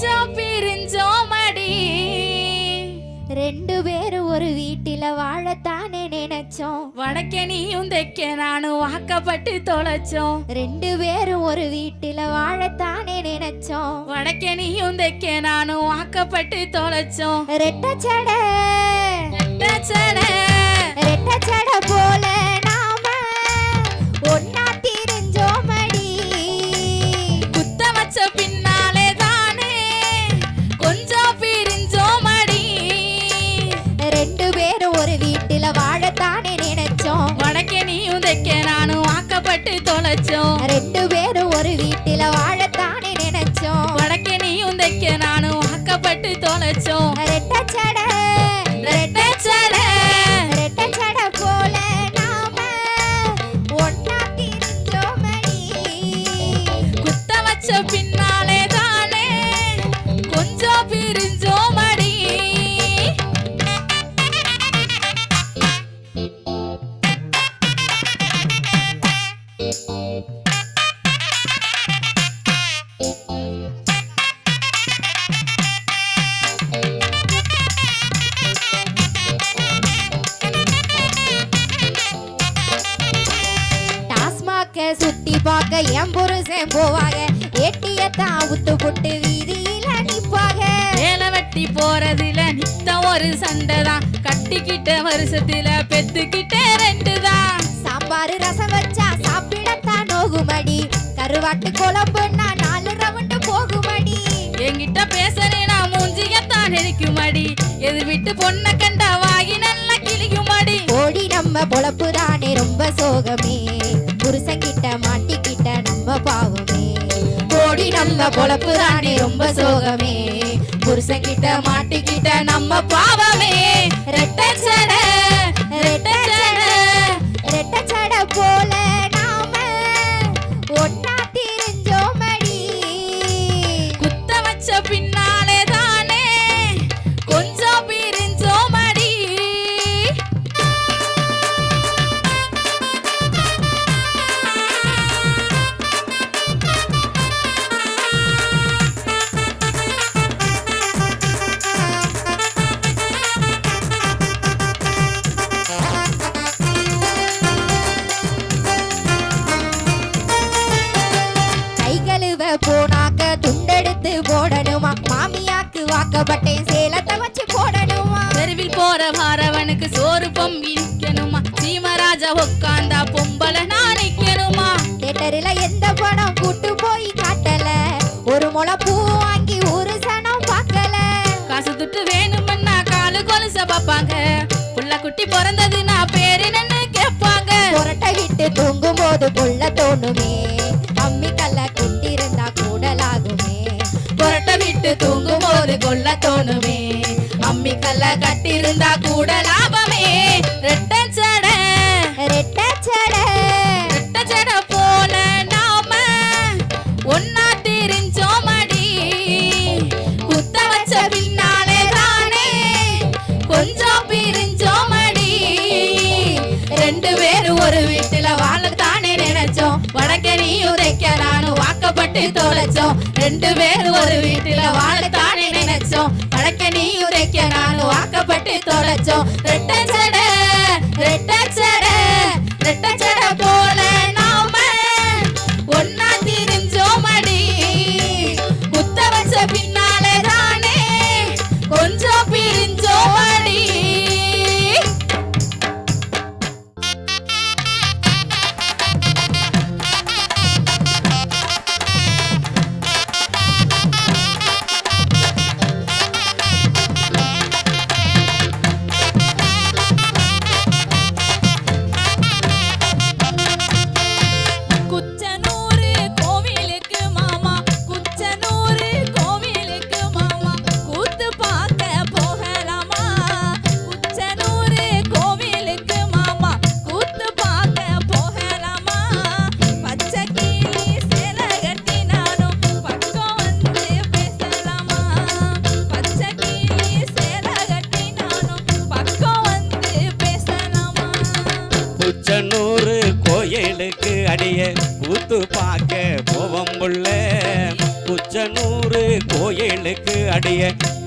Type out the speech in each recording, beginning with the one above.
கொஞ்சம் பிரிஞ்சோமடி. ரெண்டு பேரும் ஒரு வீட்டில வாழத்தானே நினைச்சோம். வடக்கே நீயும் தைக்க நானும் வாக்கப்பட்டு தொலைச்சோம். ரெண்டு பேரும் ஒரு வீட்டில வாழத்தானே நினைச்சோம். வடக்கே நீயும் தைக்க நானும் வாக்கப்பட்டு தொலைச்சோம். ரெட்டச்சட ரெட்டச்சட ரெட்டச்சட போல நாம ஒன்னா தொலைச்சோம் ரெண்டு பேரும் ஒரு வீட்டில வாழத்தானே நினைச்சோம். வடக்கே நீயும் தைக்க நானும் வாக்கப்பட்டு தொலைச்சோம். ரெட்டச்சட ரெட்டச்சட. ரெட்டச்சட போல நாம ஒன்னா திரிஞ்சோமடி குத்த வச்ச என் புருஷன் போவாங்க ஏட்டியத்தான் உத்து புட்டு வீதியில நிப்பாங்க வேலை வெட்டி போறதுல நித்தம் ஒரு சண்டை தான் கட்டிக்கிட்ட வருஷத்துல பெத்துக்கிட்ட ரெண்டு தான் சாம்பார் ரசம் வச்சா சாப்பிடத்தான் நோகுமடி. கருவாட்டு குழம்புன்னா நாலு ரவுண்டு போகுமடி. என்கிட்ட பேசுறேனா மூஞ்சியத்தான் நெரிக்குமடி. எது விட்டு பொண்ணை கண்டா வாகி நல்லா கிளிக்குமடி ஓடி நம்ம பொழப்பு தானே ரொம்ப சோகமே. புருஷங்கிட்ட நம்ம பொழப்பு தாண்டி ரொம்ப சோகமே. புருஷன்கிட்ட மாட்டிக்கிட்ட நம்ம பாவமே. வாரவனுக்கு சோறு பொம்பி நிக்கணுமா சீமராஜா உட்காந்தா பொம்பளை நான் நிக்கணுமா தேட்டரில் எந்த படம் கூட்டு போய் காட்டல? ஒரு முளை பூ வாங்கி ஒரு சனம் பார்க்கல. காசு துட்டு வேணும்னா காலு கொலுச பாப்பாங்க புள்ள குட்டி பிறந்தது நான் பேரு என்னன்னு கேட்பாங்க. புரட்டை விட்டு தூங்கும் போது கொள்ள தோணுமே. அம்மி கல்ல குட்டிருந்தா கூடலாகுமே. புரட்ட விட்டு தூங்கும் போது கொல்ல தோணுமே. கல்ல கட்டிருந்தா கூட லாபமே. ரெட்ட சட. ரெட்டச்சட ரெட்ட சட போல நாம. ஒன்னா திரிஞ்சோமடி குத்த வச்ச பின்னாலே தானே. கொஞ்சம் பிரிஞ்சோமடி ரெண்டு பேரும் ஒரு வீட்டுல வாழத்தானே நினைச்சோம். வடக்கே நீயும் உதைக்க நானும் வாக்கப்பட்டு தொலைச்சோம். ரெண்டு பேரும் ஒரு வீட்டுல வாழத்தானே தொலைச்சோம் வடக்கே நீ உரைக்க நானும் ஆக்கப்பட்டு தொலைச்சோம். ரெட்ட சட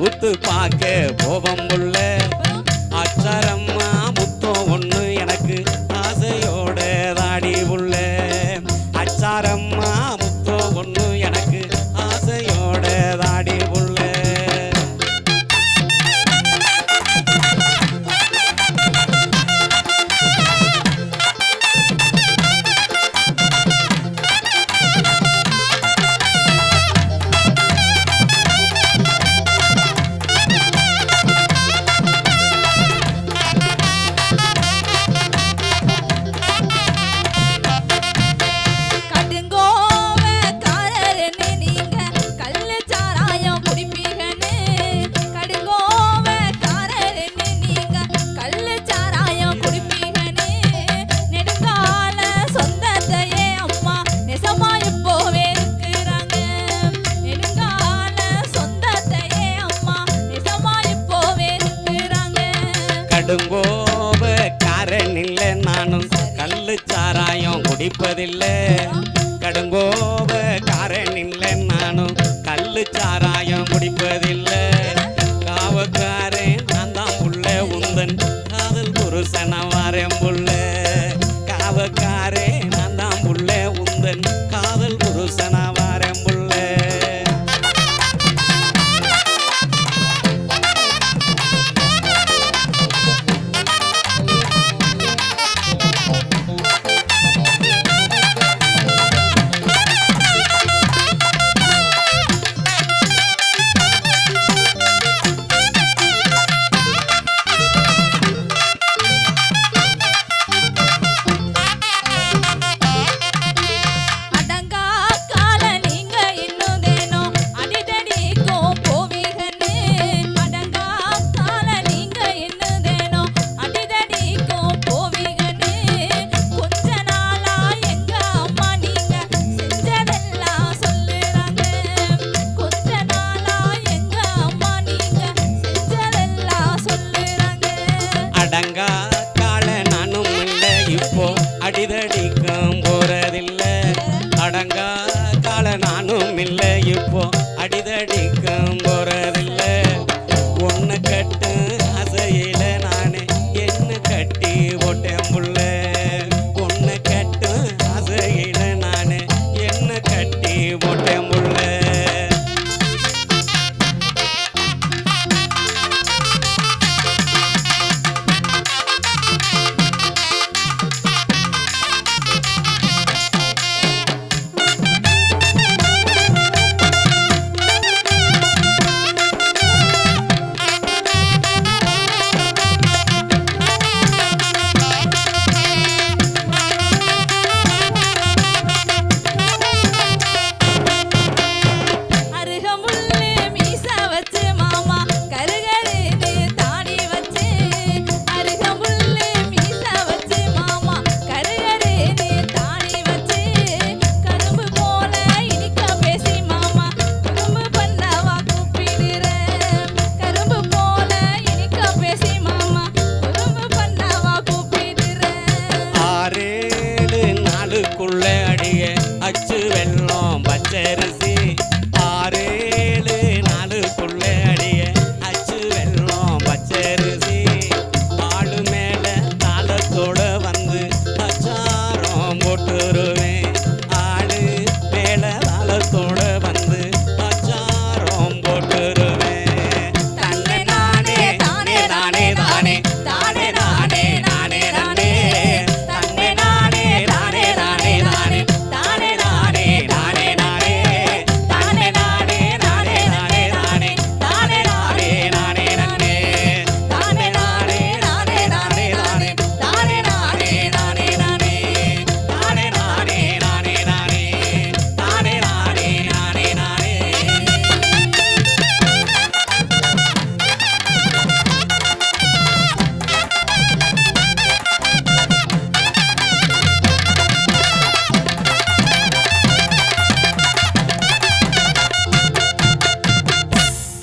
ஊத்து பார்க்க போவம் உள்ள